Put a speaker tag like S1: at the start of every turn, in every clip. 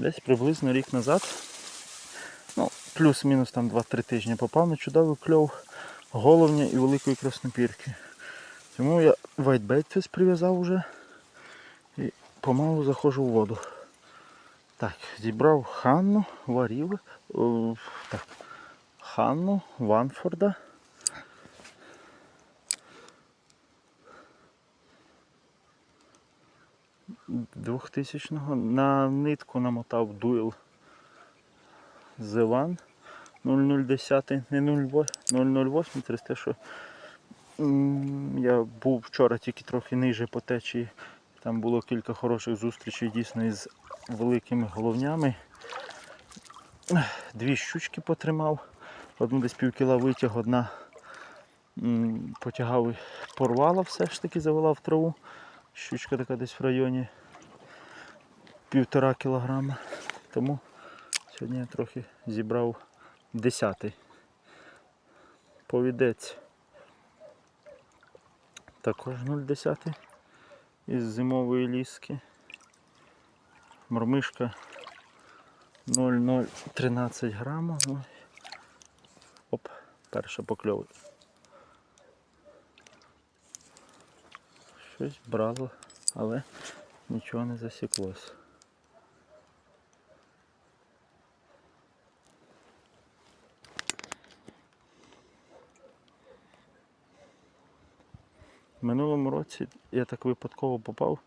S1: Десь приблизно рік назад, ну, плюс-мінус там 2-3 тижні попав на чудовий кльов головня і великої краснопірки. Тому я вайтбейт прив'язав уже і помалу заходжу в воду. Так, зібрав Ханну, варів, о, так, Ханну, Ванфорда. Двохтисячного на нитку намотав дуел Зелан 0010, не 008, 008 через те, що я був вчора тільки трохи ниже по течії. Там було кілька хороших зустрічей дійсно із великими головнями. Дві щучки потримав. Одну десь пів кіла витяг, одна потягав і порвала все ж таки, завела в траву. Щучка така десь в районі півтора кілограма. Тому сьогодні я трохи зібрав десятий. Повідець. Також 0,10 із зимової ліски. Мормишка 0,013 грама. Ну, Оп, перша покльовка. Щось брало, але нічого не засіклось. Минулому році я так випадково попав.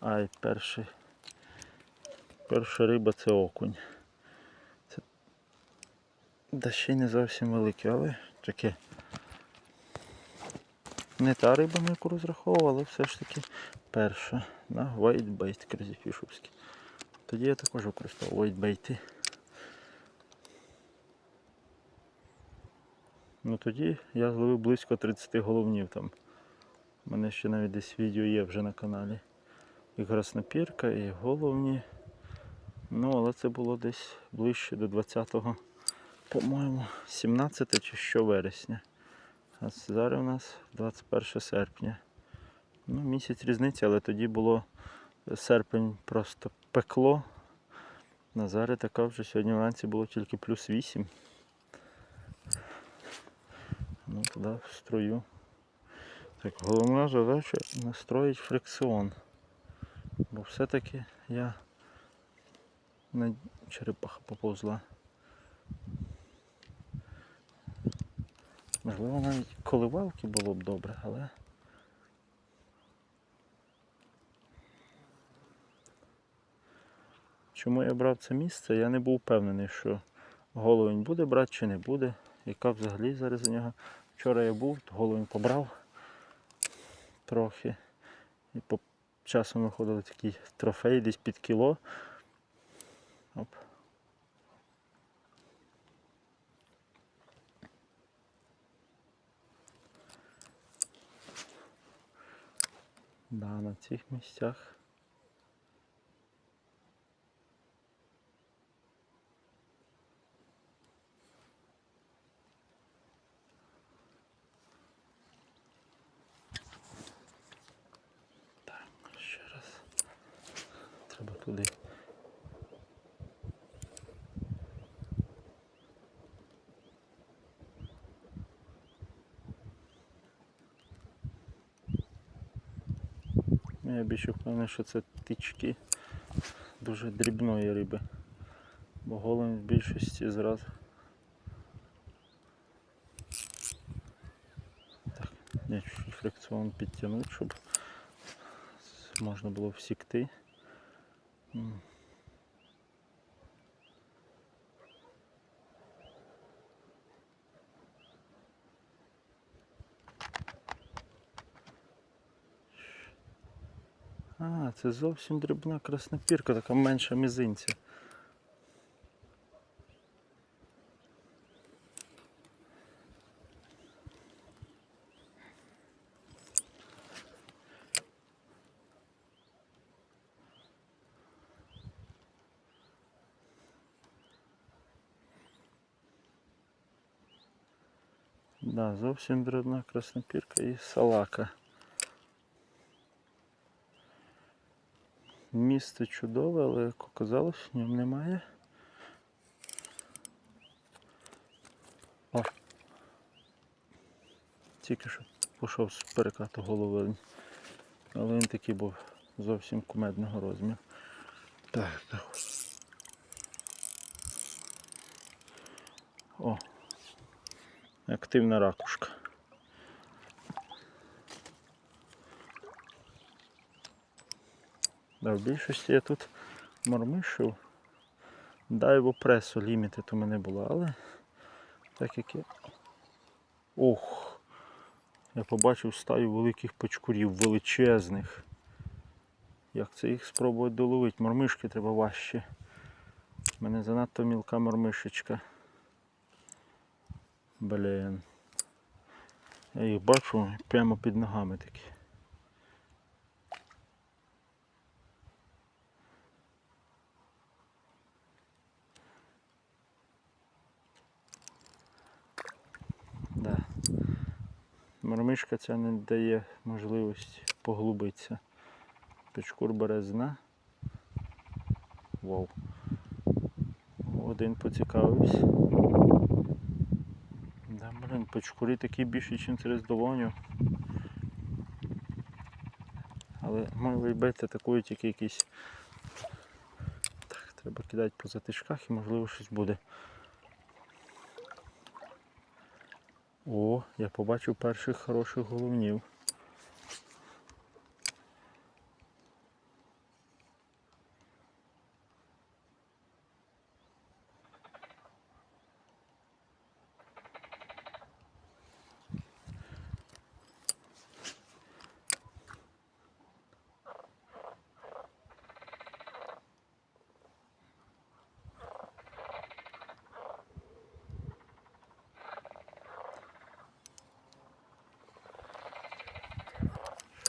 S1: Ай, перший. Перша риба це окунь. Це да ще не зовсім великий, але таке. Не та риба, на яку розраховував, але все ж таки перша на whitebait кризіфішовський. Тоді я також використовував whitebait. Ну тоді я зловив близько 30 головнів там. У мене ще навіть десь відео є вже на каналі. І краснопірка, і головні. Ну, але це було десь ближче до 20-го, по-моєму, 17 чи що вересня. А зараз у нас 21 серпня. Ну, місяць різниці, але тоді було серпень просто пекло. На зараз така вже сьогодні вранці було тільки плюс 8. Ну, туди в струю. Так, головна задача настроїть фрикціон. Бо все-таки я на черепаха поповзла. Можливо, навіть коливалки було б добре, але. Чому я брав це місце? Я не був впевнений, що головень буде брати чи не буде. Яка взагалі зараз у нього. Вчора я був, головень побрав трохи. І по часом виходили такі трофеї десь під кіло. Оп. Да, на цих місцях. Так, ще раз. Треба туди. Ну, Я більше впевнений, що це тички дуже дрібної риби. Бо голим в більшості зразу. Так, я чуть фрикціон підтягнути, щоб можна було всікти. А, це зовсім дрібна краснопірка, така менша мізинця. Да, зовсім дрібна краснопірка і салака. Місце чудове, але як оказалось, в ньому немає. О. Тільки що пішов з перекату голови. Але він такий був зовсім кумедного розміру. Так, так. О. Активна ракушка. В більшості я тут мормишив. Дайво пресу лімітед у мене було, але так як я. Ох! Я побачив стаю великих печкурів, величезних. Як це їх спробувати доловити? Мормишки треба важче. У мене занадто мілка мормишечка. Блін. Я їх бачу прямо під ногами такі. Да. Мормишка ця не дає можливості поглубитися. Печкур бере з дна. Вау. Один поцікавився. Да, блин, печкурі такі більші, ніж через долоню. Але мої бети атакують тільки якісь. Так, треба кидати по затишках і можливо щось буде. О, я побачив перших хороших головнів.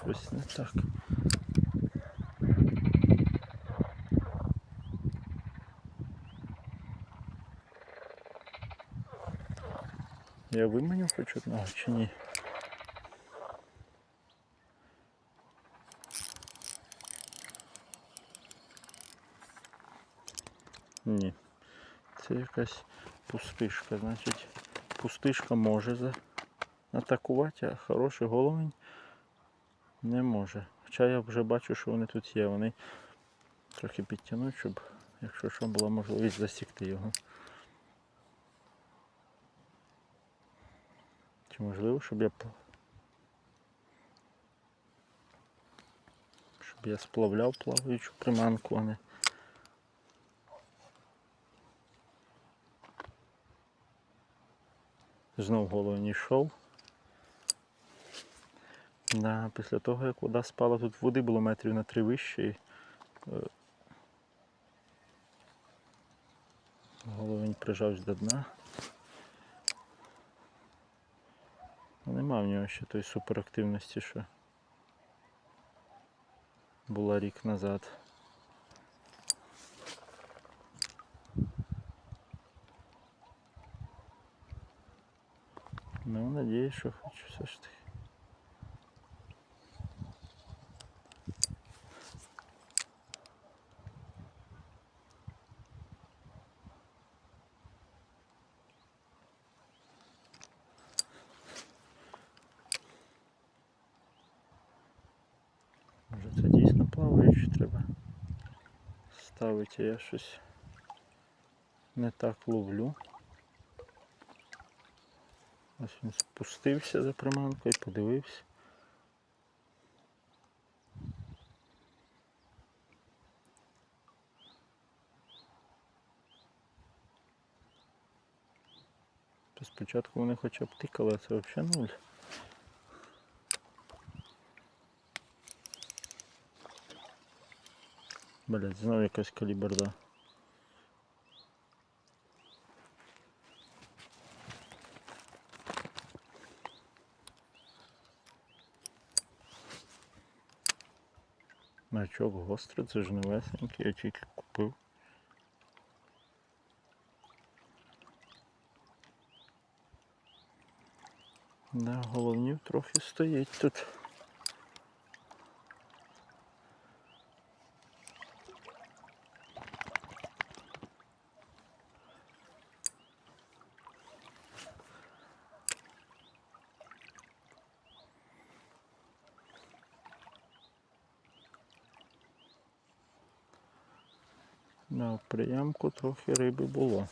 S1: Щось не так. Я виманю хоч одного чи ні? Ні. Це якась пустишка. Значить, пустишка може за... атакувати, а хороший головень не може. Хоча я вже бачу, що вони тут є. Вони трохи підтягнуть, щоб, якщо що, була можливість засікти його. Чи можливо, щоб я щоб я сплавляв плаваючу приманку, а не. Знов голову не йшов. Да, після того, як вода спала, тут води було метрів на три вище. Е, головень прижався до дна. Ну, Нема в нього ще тої суперактивності, що була рік назад. Ну, надіюсь, що хоч все ж таки. Може це дійсно плаваючи треба ставити, я щось не так ловлю. Ось він спустився за приманкою, подивився. Спочатку вони хоча б тикали, а це взагалі нуль. Блять, знову якась каліберда. Мачок гострий, це ж новесенький, я тільки купив. Да, головнів трохи стоїть тут. На приямку трохи риби було.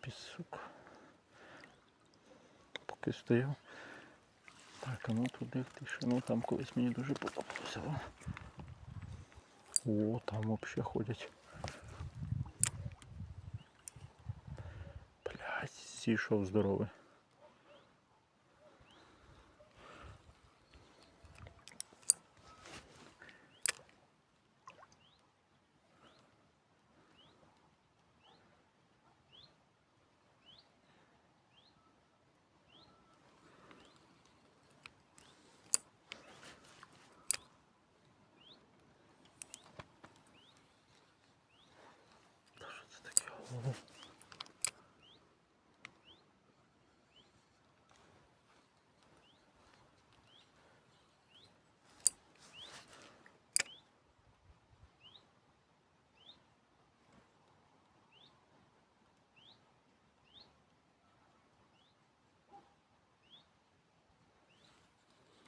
S1: Пісок. Поки стояв. Так, а ну туди в тишину, там колись мені дуже подобалося. О там взагалі ходять. Блядь, йшов здоровий. Та що це таке голову?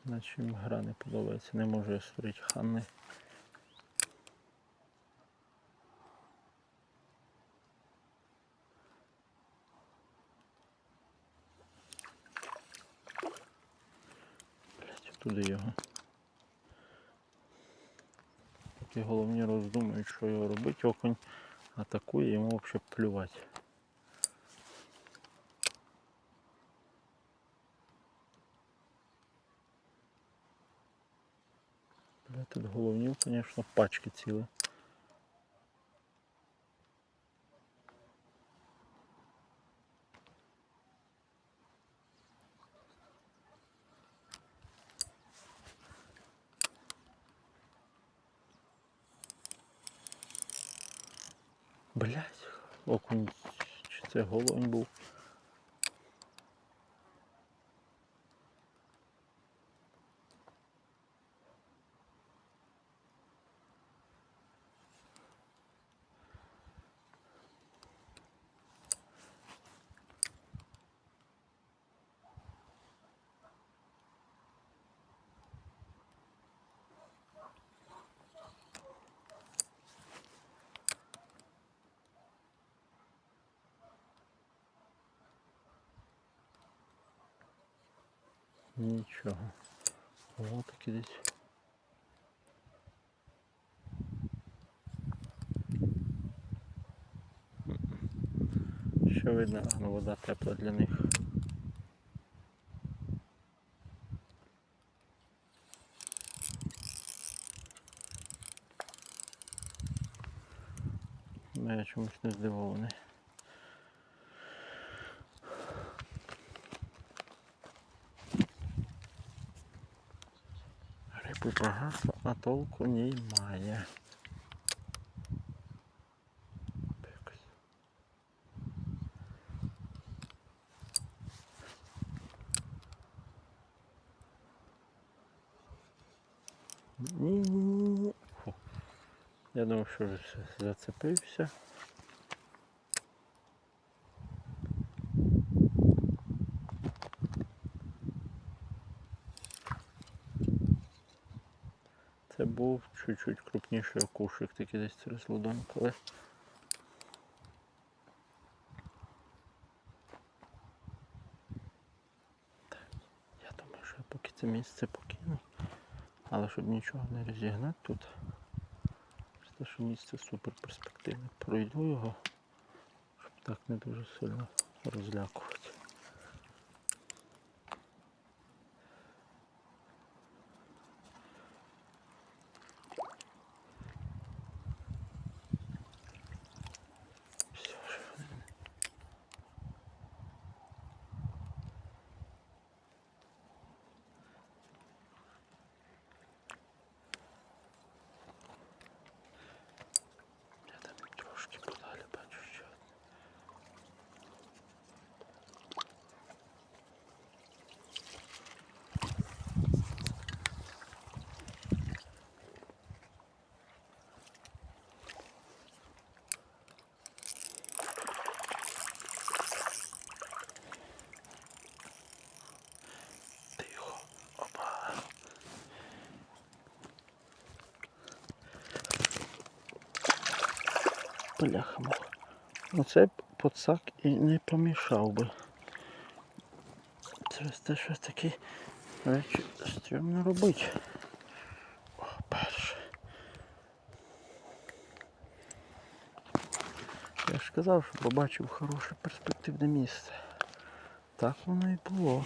S1: Наче їм гра не подобається, не можу я створити ханни. Блять, туди його. Такі головні роздумують, що його робити, окунь атакує, йому взагалі плювати. Тут головнів, звісно, пачки цілі. Блять, окунь, чи це головень був? Нічого. О, таки десь. Що видно, а, ну вода тепла для них. Ну, я чомусь не здивований. Риби багато, а толку немає. Ні-ні-ні. Я думав, що вже зацепився. Це був чуть-чуть крупніший окушик, такий десь через ладонь, але. Я думаю, що я поки це місце покину. Але щоб нічого не розігнати тут. Те, що місце супер перспективне. Пройду його, щоб так не дуже сильно розлякувати. Все ж. Я там трошки подалі бачу ще одне. Бляха муха. Оце б поцак і не помішав би. Через те, що такі речі стрімно робити. О, перше. Я ж казав, що побачив хороше перспективне місце. Так воно і було.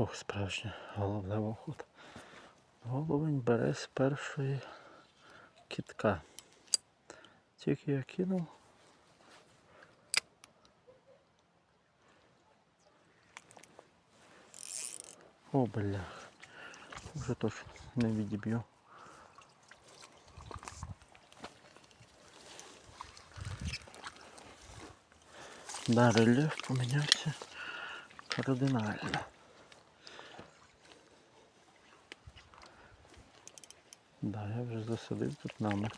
S1: Ох, справжня головлева охота. Головень бере з першої кітка. Тільки я кинув. О, блях. Вже точно не відіб'ю. Да, рельєф помінявся кардинально. Да, я вже засадив тут намет.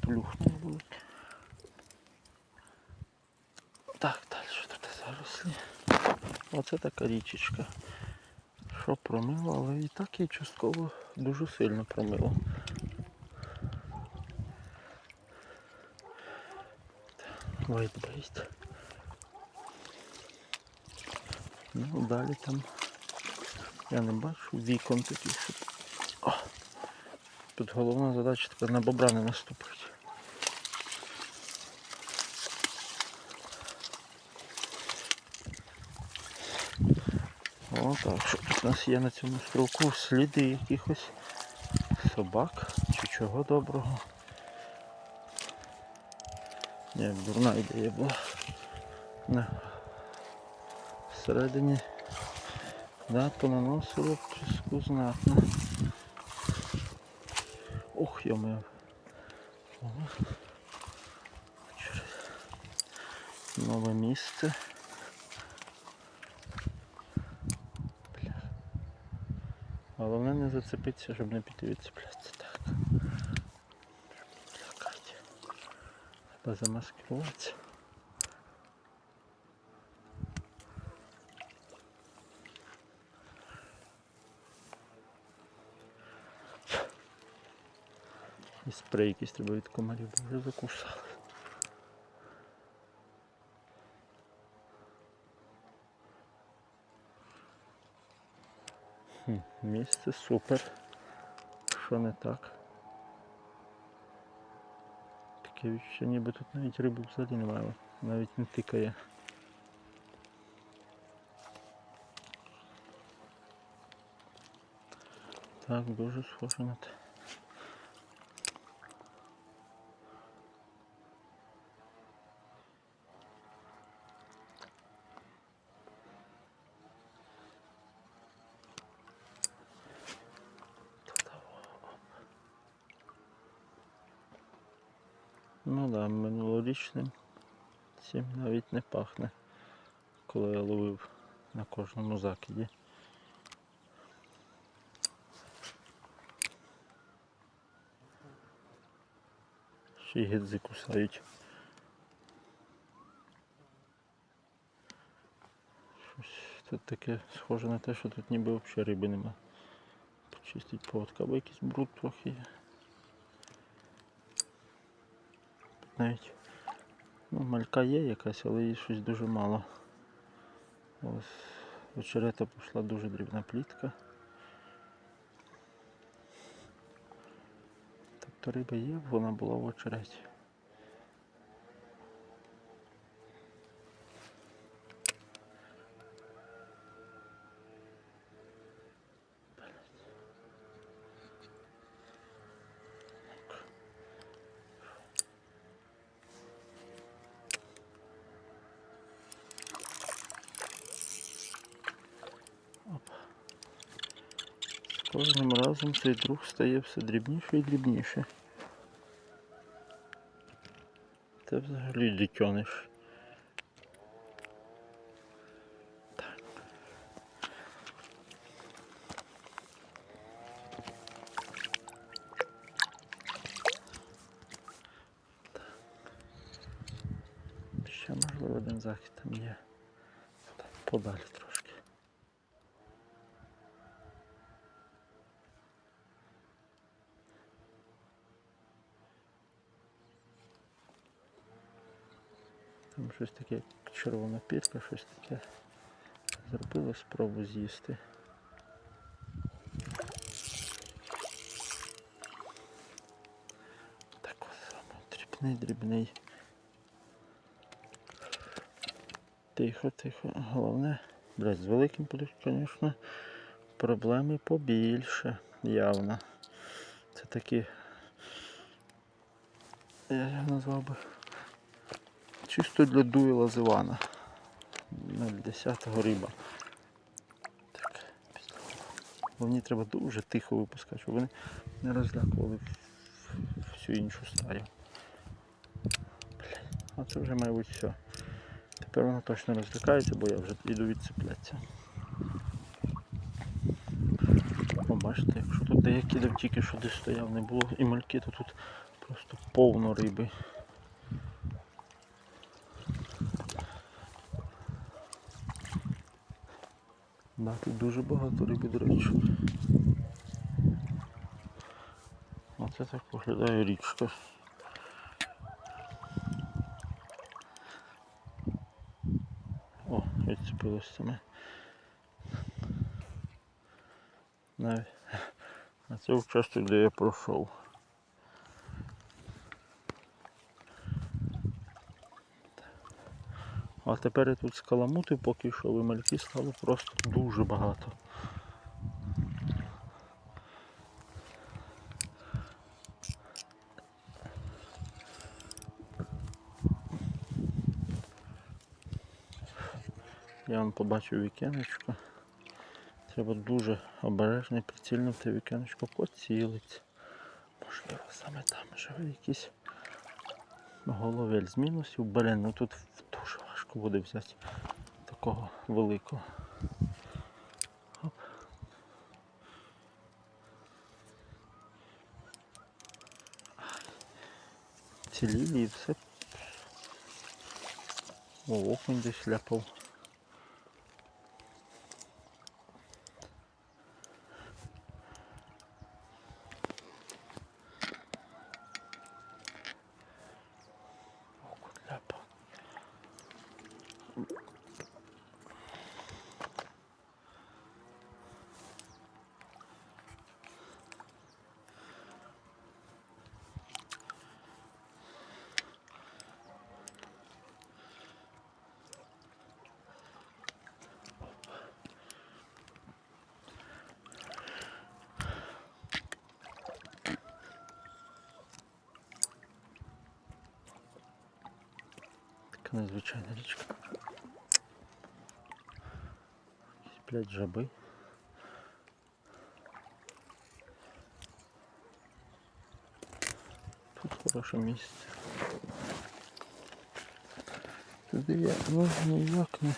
S1: Плюхнув буде. Так, далі тут зарослі. Оце така річечка. Що промило, але і так і частково дуже сильно промило. White Ну, далі там я не бачу вікон таких. щоб- О! Тут головна задача тепер на бобра не наступити. О, так, що тут у нас є на цьому строку сліди якихось собак чи чого доброго. Як дурна ідея була. Всередині да, понаносило піску знатно. Ох, йомо. Нове місце. Головне не зацепитися, щоб не піти відцеплятися. Так. Треба замаскируватися. І спрей якийсь треба від комарів, бо вже закусали. Хм, місце супер. Що не так? Таке відчуття, ніби тут навіть риби взагалі немає, навіть не тикає. Так, дуже схоже на те. Ну да, минулорічним цим навіть не пахне, коли я ловив на кожному закиді. Ще й гидзи кусають. Щось тут таке схоже на те, що тут ніби взагалі риби нема. Почистить поводка, або якийсь бруд трохи є. навіть ну, малька є якась, але її щось дуже мало. Ось очерета пішла дуже дрібна плітка. Тобто риба є, вона була в очереті. Кожним разом цей друг стає все дрібніше і дрібніше. Це взагалі дитьониш. захід там є. Подалі трошки. Там щось таке, як червона пірка, щось таке. Зробили спробу з'їсти. Так ось саме дрібний, дрібний. Тихо, тихо. Головне, блядь, з великим будуть, звісно, проблеми побільше, явно. Це такі. Я його назвав би. Чисто для дуєла з Івана. 0,10 риба. Так. Мені треба дуже тихо випускати, щоб вони не розлякували всю іншу стаю. А це вже, мабуть, все. Тепер вона точно розлякається, бо я вже йду відцеплятися. О, бачите, якщо тут деякі де тільки що десь стояв, не було і мальки, то тут просто повно риби. Да, тут дуже багато риби, до речі. Оце так виглядає річка. О, відцепилось саме. Навіть. А це участок, де я пройшов. А тепер я тут скаламутив, поки що і мальки стало просто дуже багато. Я вам побачив вікенечко. Треба дуже обережно і прицільно в те вікенечко поцілити. Можливо, саме там живе якийсь головель з мінусів. Блін, ну тут дуже важко буде взяти такого великого. Оп. Ці лілії все. О, окунь десь ляпав. Така незвичайна річка. Якісь, блядь, жаби. Тут хороше місце. Туди я ну, ніяк не.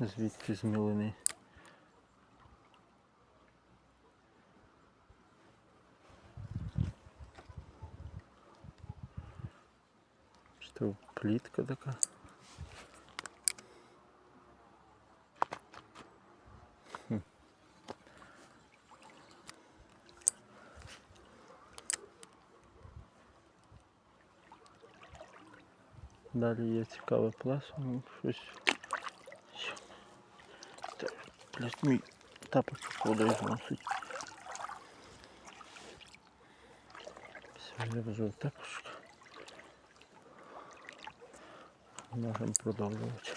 S1: Звідки з мілини. Що плітка така. Хм. Далі є цікаве плесо, ну, щось. Що? Так, блядь, мій тапочок водою зносить. Все, я вже тапочок. Можемо продовжувати.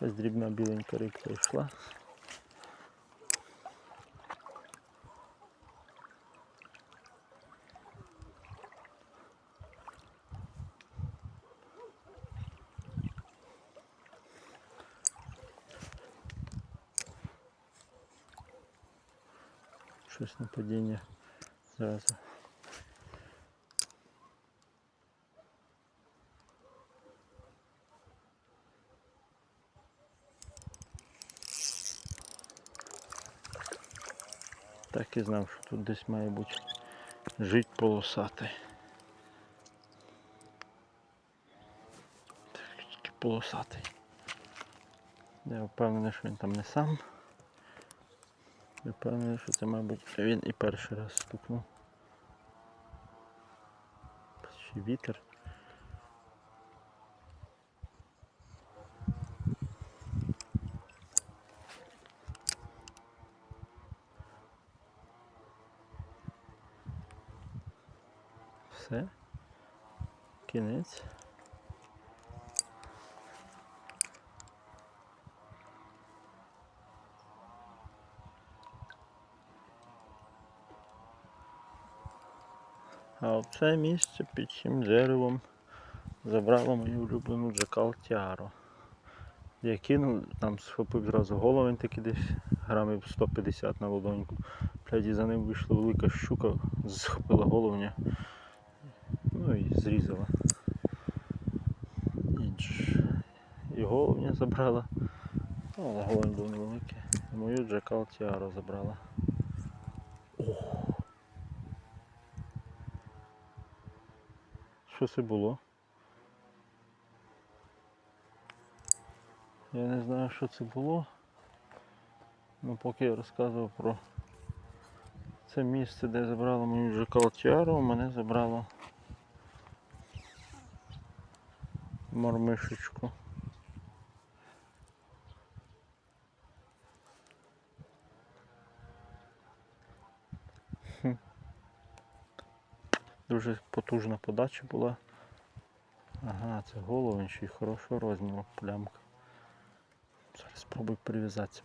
S1: Якась дрібна біленька рибка йшла. І знав, що тут десь має бути жить полосатий. Тільки полосатий. Я впевнений, що він там не сам. Я впевнений, що це, мабуть, він і перший раз стукнув. Ще вітер. Все. Кінець. А оце місце під цим деревом забрало мою улюблену Джакал Тіаро. Я кинув, там схопив зразу головень такий десь грамів 150 на ладоньку. Блядь, за ним вийшла велика щука, схопила головня. Ну і зрізала. І, і головня забрала. Ну, але головень був невеликий. І мою Джакал Тіаро забрала. Що це було? Я не знаю, що це було. Ну поки я розказував про це місце, де забрало мою вже Тіару, мене забрало мормишечку. Дуже потужна подача була. Ага, це головень ще й хорошого розміру плямка. Зараз спробую прив'язатися.